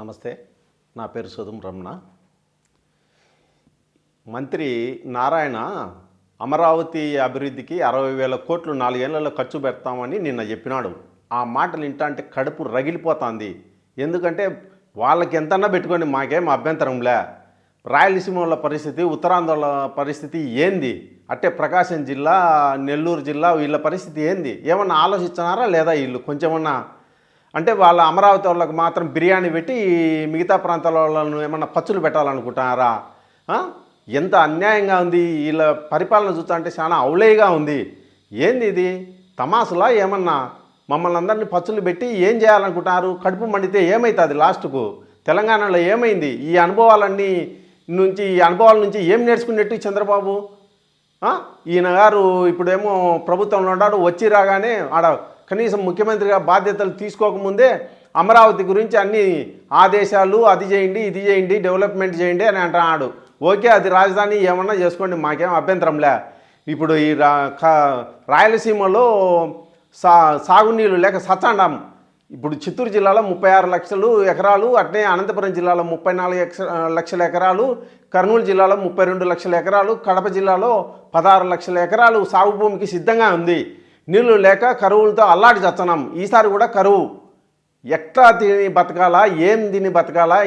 నమస్తే నా పేరు సుధం రమణ. మంత్రి నారాయణ అమరావతి అభివృద్ధికి అరవై వేల కోట్లు నాలుగేళ్ళలో ఖర్చు పెడతామని నిన్న చెప్పినాడు. ఆ మాటలు ఇంటా అంటే కడుపు రగిలిపోతుంది. ఎందుకంటే వాళ్ళకి ఎంతన్నా పెట్టుకొని మాకేం అభ్యంతరంలే రాయలసీమల పరిస్థితి ఉత్తరాంధ్ర పరిస్థితి ఏంది? అట్టే ప్రకాశం జిల్లా నెల్లూరు జిల్లా వీళ్ళ పరిస్థితి ఏంది? ఏమన్నా ఆలోచించినారా లేదా వీళ్ళు? కొంచెమన్నా అంటే వాళ్ళ అమరావతి వాళ్ళకి మాత్రం బిర్యానీ పెట్టి మిగతా ప్రాంతాల వాళ్ళను ఏమన్నా పచ్చులు పెట్టాలనుకుంటున్నారా? ఎంత అన్యాయంగా ఉంది. వీళ్ళ పరిపాలన చూస్తా అంటే చాలా అవులేగా ఉంది. ఏంది ఇది? తమాసులా ఏమన్నా? మమ్మల్ని అందరినీ పచ్చులు పెట్టి ఏం చేయాలనుకుంటున్నారు? కడుపు మండితే ఏమవుతుంది లాస్ట్కు? తెలంగాణలో ఏమైంది? ఈ అనుభవాలన్నీ నుంచి ఈ అనుభవాల నుంచి ఏం నేర్చుకున్నట్టు చంద్రబాబు? ఈయన గారు ఇప్పుడేమో ప్రభుత్వంలో ఉన్నాడు వచ్చి రాగానే ఆడ కనీసం ముఖ్యమంత్రిగా బాధ్యతలు తీసుకోకముందే అమరావతి గురించి అన్ని ఆదేశాలు అది చేయండి ఇది చేయండి డెవలప్మెంట్ చేయండి అని అంటున్నాడు. ఓకే అది రాజధాని ఏమన్నా చేసుకోండి మాకేం అభ్యంతరంలే ఇప్పుడు ఈ రా రాయలసీమలో సా సాగునీళ్ళు లేక సచాండం ఇప్పుడు చిత్తూరు జిల్లాలో ముప్పై ఆరు లక్షలు ఎకరాలు అట్నే అనంతపురం జిల్లాలో ముప్పై నాలుగు ఎక్స లక్షల ఎకరాలు కర్నూలు జిల్లాలో ముప్పై రెండు లక్షల ఎకరాలు కడప జిల్లాలో పదహారు లక్షల ఎకరాలు సాగు భూమికి సిద్ధంగా ఉంది. నీళ్ళు లేక కరువులతో అల్లాడి చచ్చనం ఈసారి కూడా కరువు. ఎట్లా తిని బతకాలా? ఏం తిని బతకాలా?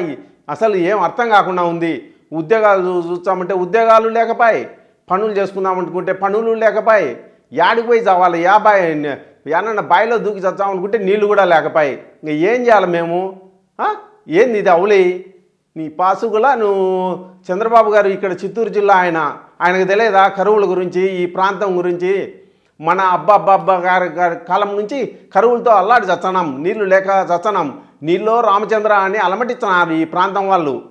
అసలు ఏం అర్థం కాకుండా ఉంది. ఉద్యోగాలు చూ- చూస్తామంటే ఉద్యోగాలు లేకపాయి. పనులు చేసుకుందాం అనుకుంటే పనులు లేకపాయి. యాడికి పోయి చావాలి? యాభై ఏమన్నా బాయిలో దూకి చచ్చాం అనుకుంటే నీళ్ళు కూడా లేకపాయి. ఇంకా ఏం చేయాలి మేము? ఏంది ఇది అవులే? నీ పాసుగులా నువ్వు? చంద్రబాబు గారు ఇక్కడ చిత్తూరు జిల్లా ఆయన. ఆయనకు తెలియదా కరువుల గురించి ఈ ప్రాంతం గురించి? మన అబ్బా అబ్బా గారి గారి కాలం నుంచి కరువులతో అల్లాడి చచ్చనాం నీళ్ళు లేక చచ్చనాం నీళ్ళు రామచంద్ర అని అలమటిస్తున్నారు ఈ ప్రాంతం వాళ్ళు.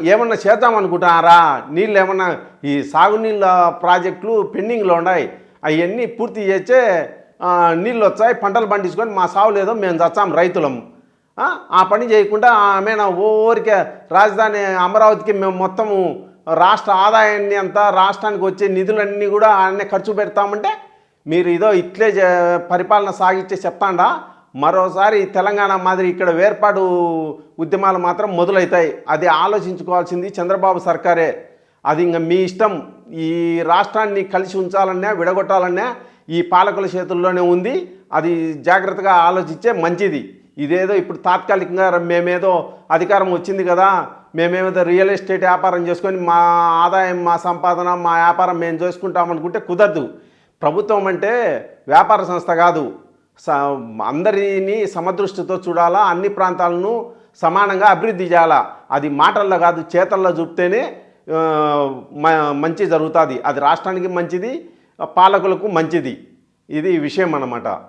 ఏమన్నా చేద్దామనుకుంటున్నారా నీళ్ళు ఏమన్నా ఈ సాగునీళ్ళ ప్రాజెక్టులు పెండింగ్లో ఉన్నాయి. అవన్నీ పూర్తి చేస్తే నీళ్ళు వచ్చాయి పంటలు పండించుకొని మా సాగు లేదో మేము చచ్చాం రైతులం. ఆ, ఆ పని చేయకుండా ఆమె ఊరికే రాజధాని అమరావతికి మేము మొత్తము రాష్ట్ర ఆదాయాన్ని అంతా రాష్ట్రానికి వచ్చే నిధులన్నీ కూడా ఆయన్నే ఖర్చు పెడతామంటే మీరు ఇదో ఇట్లే పరిపాలన సాగించే చెప్తాండా? మరోసారి తెలంగాణ మాదిరి ఇక్కడ వేర్పాటు ఉద్యమాలు మాత్రం మొదలవుతాయి అది ఆలోచించుకోవాల్సింది చంద్రబాబు సర్కారే. అది ఇంకా మీ ఇష్టం. ఈ రాష్ట్రాన్ని కలిసి ఉంచాలన్నా విడగొట్టాలన్నా ఈ పాలకుల చేతుల్లోనే ఉంది. అది జాగ్రత్తగా ఆలోచించే మంచిది. ఇదేదో ఇప్పుడు తాత్కాలికంగా మేమేదో అధికారం వచ్చింది కదా మేమేదో రియల్ ఎస్టేట్ వ్యాపారం చేసుకొని మా ఆదాయం మా సంపాదన మా వ్యాపారం మేము చేసుకుంటామనుకుంటే కుదరదు. ప్రభుత్వం అంటే వ్యాపార సంస్థ కాదు. స అందరినీ సమదృష్టితో చూడాలా అన్ని ప్రాంతాలను సమానంగా అభివృద్ధి చేయాలా. అది మాటల్లో కాదు చేతల్లో చూపితేనే మ- మంచి జరుగుతుంది. అది రాష్ట్రానికి మంచిది పాలకులకు మంచిది. ఇది విషయం అన్నమాట.